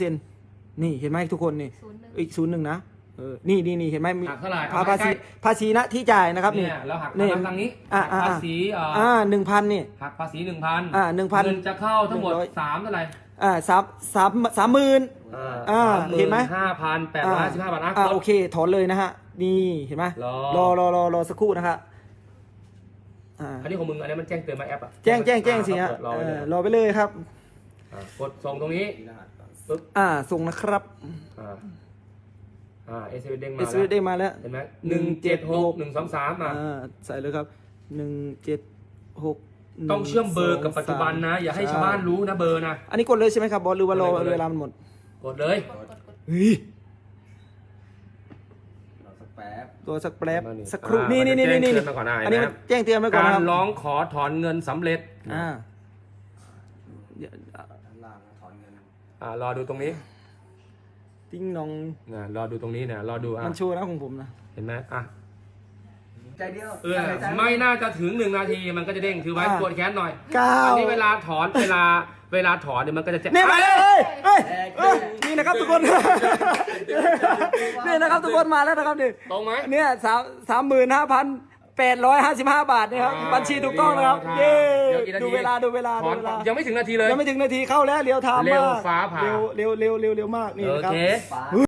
เซนนี่เห็นไหมทุกคนนี่ศูนย์หนึ่งอีกศูนย์หนึ่งนะเออนี่นี่นี่เห็นไหมมีหักเท่าไหร่ภาเอาภาษีใกล้ภาษีนะที่จ่ายนะครับนี่ เนี่ยเราหักนี่ ทางทางนี้อ่าหักอ่าภาษีเอ่อออ่าหนึ่งพันนี่ หักภาษีหนึ่งพันอ่า1,000เงินจะเข้าทั้งหมดหนึ่งร้อย สามเท่าไหร่อ่าสามสามสามหมื่น อ่าเห็นไหม ห้าพันแปดร้อยสิบห้าบาทนะอ่ากดโอเค ถอนเลยนะฮะ นี่เห็นไหมรอรอรอรอรอสักครู่นะครับอ่าอันนี้ของมึงอันนี้มันแจ้งเตือนมาแอปอะแจ้งแจ้งแจ้งสิฮะเปิดรอเอไว้เลอยรอไปเลยครับอะ กดส่งตรงนี้ปึ๊บอ่าส่งนะครับอ่าอ่าเอสเด้งมาเอสแล้วได้มาแล้วเห็นไหมหนึ่งเจ็ดหกหนึ่งสองสามอะอ่าใส่เลยครับหนึ่งเจ็ดหกต้องเชื่อมเบอร์กับปัจจุบันนะ อย่าให้ชาวบ้านรู้นะเบอร์นะ อันนี้กดเลยใช่ไหมครับบอสหรือว่ารอกดเลยเวลามันหมด กดเลยกดกดกดเฮ้ยรอสักแป๊บตัวสักแป๊บมานี่สักครู่อ่านี่มันี่นนี่จะนี่แจ้งเตือนมาก่อนหน้าอันนี้นะมันแจ้งเตือนมาก่อนกานะครรับร้องขอถอนเงินสำเร็จอ่า ด้านล่างนะถอนเงินอ่ารอดูตรงนี้ติ้งนองนะรอดูตรงนี้นะรอดูอะมันโชว์นะของผมนะเห็นไหมอะใจเดียวเออใจใจไม่น่าจะถึงหนึ่งนาทีมันก็จะเด้งถือไว้อ่าปวดแขนหน่อยเก้าอันนี้เวลาถอนเวลาเวลาถอนเนี่ยมันก็จะแจ้งเนี่ยมาอะเลยเฮ้ยเฮ้ยเฮ้ยนี่นะครับทุกคนนี่นะครับทุกคนมาแล้วนะครับนี่ตรงไหมเนี่ยสามสามหมื่นห้าพัน แปดร้อยห้าสิบห้าบาทนะครับ อ่าบัญชีถูกต้องนะครับดีเย้ครับเดี๋ยวกี่นาที ดูเวลาดูเวลาถดูอนเวลายังไม่ถึงนาทีเลยยังไม่ถึงนาทีเข้าแล้วเร็วทามเร็วมากฟ้าผ่า เร็วเร็วเร็วเร็วเร็วมากนี่โอนะครับ เคฟ้า